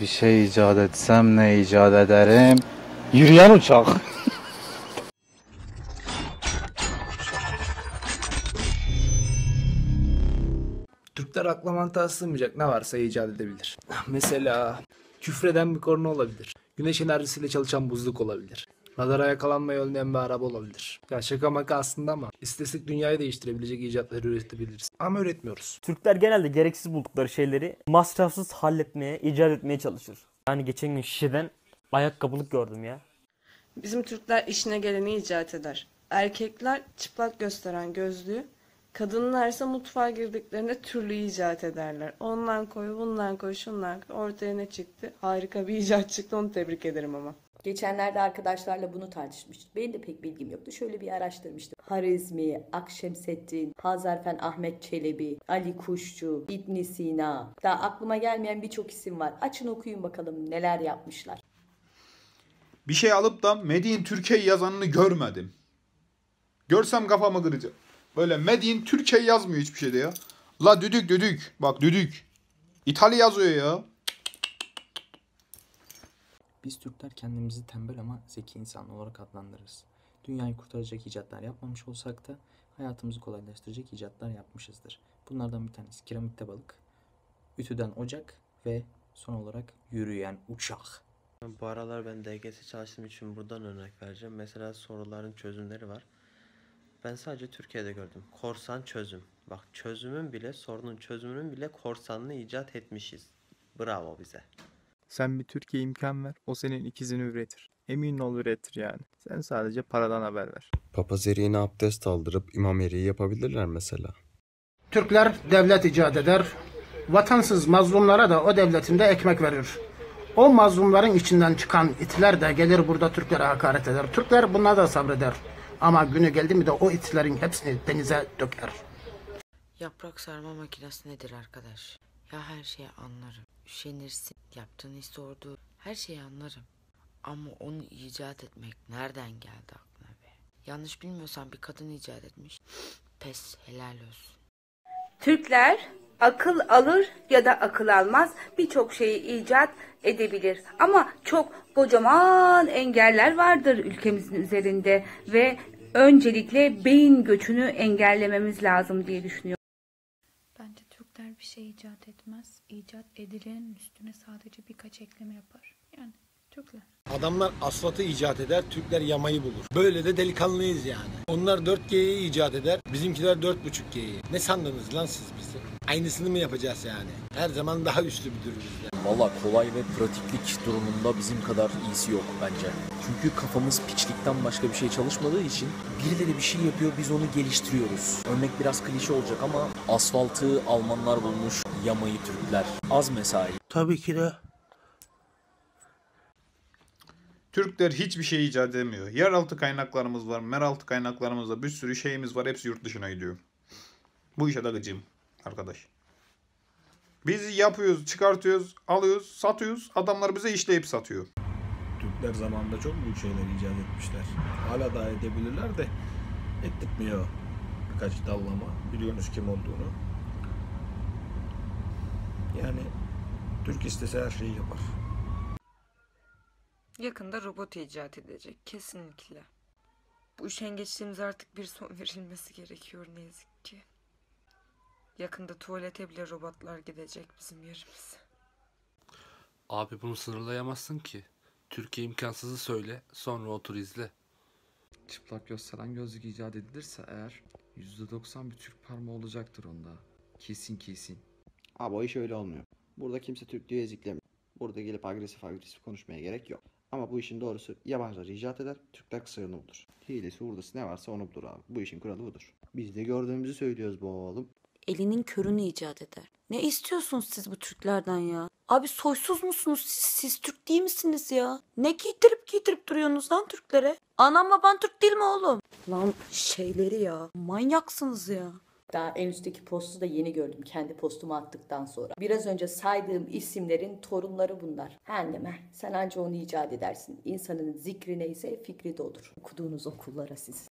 bir şey icat etsem ne icat ederim? Yürüyen uçak. Türkler akla mantığa sığmayacak ne varsa icat edebilir. Mesela küfreden bir korna olabilir. Güneş enerjisiyle çalışan buzluk olabilir. Radara yakalanmayı önleyen bir araba olabilir. Ya şaka maka aslında ama istesek dünyayı değiştirebilecek icatları üretebiliriz. Ama üretmiyoruz. Türkler genelde gereksiz buldukları şeyleri masrafsız halletmeye, icat etmeye çalışır. Yani geçen gün şişeden ayakkabılık gördüm ya. Bizim Türkler işine geleni icat eder. Erkekler çıplak gösteren gözlüğü, kadınlar ise mutfağa girdiklerinde türlü icat ederler. Ondan koy, bundan koy, şundan koy. Ortaya ne çıktı? Harika bir icat çıktı onu tebrik ederim ama. Geçenlerde arkadaşlarla bunu tartışmıştık. Benim de pek bilgim yoktu. Şöyle bir araştırmıştım. Harizmi, Akşemseddin, Hazarfen Ahmet Çelebi, Ali Kuşçu, İbn Sina. Daha aklıma gelmeyen birçok isim var. Açın okuyun bakalım neler yapmışlar. Bir şey alıp da Medin Türkiye yazanını görmedim. Görsem kafamı kıracağım. Böyle Medin Türkiye yazmıyor hiçbir şeyde ya. La düdük düdük. Bak düdük. İtalya yazıyor ya. Biz Türkler kendimizi tembel ama zeki insan olarak adlandırırız. Dünyayı kurtaracak icatlar yapmamış olsak da hayatımızı kolaylaştıracak icatlar yapmışızdır. Bunlardan bir tanesi kiremitte balık, ütüden ocak ve son olarak yürüyen uçak. Bu aralar ben DGS çalıştığım için buradan örnek vereceğim. Mesela soruların çözümleri var. Ben sadece Türkiye'de gördüm. Korsan çözüm. Bak çözümün bile, sorunun çözümünün bile korsanını icat etmişiz. Bravo bize. Sen bir Türkiye imkan ver, o senin ikizini üretir. Emin ol üretir yani. Sen sadece paradan haber ver. Papaz eriğine abdest aldırıp imam eriği yapabilirler mesela. Türkler devlet icat eder. Vatansız mazlumlara da o devletinde ekmek verir. O mazlumların içinden çıkan itler de gelir burada Türklere hakaret eder. Türkler buna da sabreder. Ama günü geldi mi de o itlerin hepsini denize döker. Yaprak sarma makinesi nedir arkadaş? Ya her şeyi anlarım. Üşenirsin. Yaptığını sorduğu her şeyi anlarım. Ama onu icat etmek nereden geldi aklına be? Yanlış bilmiyorsam bir kadın icat etmiş. Pes helal olsun. Türkler akıl alır ya da akıl almaz birçok şeyi icat edebilir. Ama çok kocaman engeller vardır ülkemizin üzerinde ve öncelikle beyin göçünü engellememiz lazım diye düşünüyorum. Bence Türkler bir şey icat etmez. İcat edilenin üstüne sadece birkaç ekleme yapar. Yani Türkler. Adamlar asfaltı icat eder, Türkler yamayı bulur. Böyle de delikanlıyız yani. Onlar 4G'yi icat eder, bizimkiler 4.5G'yi. Ne sandınız lan siz bizi? Aynısını mı yapacağız yani? Her zaman daha üstü bir bizden. Valla kolay ve pratiklik durumunda bizim kadar iyisi yok bence. Çünkü kafamız piçlikten başka bir şey çalışmadığı için birileri bir şey yapıyor biz onu geliştiriyoruz. Örnek biraz klişe olacak ama asfaltı Almanlar bulmuş, yamayı Türkler. Az mesai. Tabii ki de. Türkler hiçbir şey icat edemiyor. Yeraltı kaynaklarımız var, meraltı kaynaklarımız var, bir sürü şeyimiz var. Hepsi yurt dışına gidiyor. Bu işe de gıcığım arkadaş. Biz yapıyoruz, çıkartıyoruz, alıyoruz, satıyoruz. Adamlar bize işleyip satıyor. Türkler zamanında çok büyük şeyler icat etmişler. Hala da edebilirler de ettirtmiyor birkaç dallama. Biliyorsunuz kim olduğunu. Yani Türk istese her şeyi yapar. Yakında robot icat edecek kesinlikle. Bu üşengeçliğimize artık bir son verilmesi gerekiyor ne yazık ki. Yakında tuvalete bile robotlar gidecek bizim yerimize. Abi bunu sınırlayamazsın ki. Türkiye imkansızı söyle, sonra otur izle. Çıplak gösteren gözlük icat edilirse eğer %90 bir Türk parmağı olacaktır onda. Kesin kesin. Abi o iş öyle olmuyor. Burada kimse Türklüğü eziklemiyor. Burada gelip agresif agresif konuşmaya gerek yok. Ama bu işin doğrusu yabancılar icat eder, Türkler kısırını bulur. Hilesi hurdası ne varsa onu bulur abi. Bu işin kuralı budur. Biz de gördüğümüzü söylüyoruz bu oğlum. Elinin körünü icat eder. Ne istiyorsunuz siz bu Türklerden ya? Abi soysuz musunuz siz? Siz Türk değil misiniz ya? Ne giydirip giydirip duruyorsunuz lan Türklere? Anam baban Türk değil mi oğlum? Lan şeyleri ya. Manyaksınız ya. Daha en üstteki postu da yeni gördüm kendi postumu attıktan sonra. Biraz önce saydığım isimlerin torunları bunlar. Anneme sen anca onu icat edersin. İnsanın zikri neyse fikri de odur. Okuduğunuz okullara siz.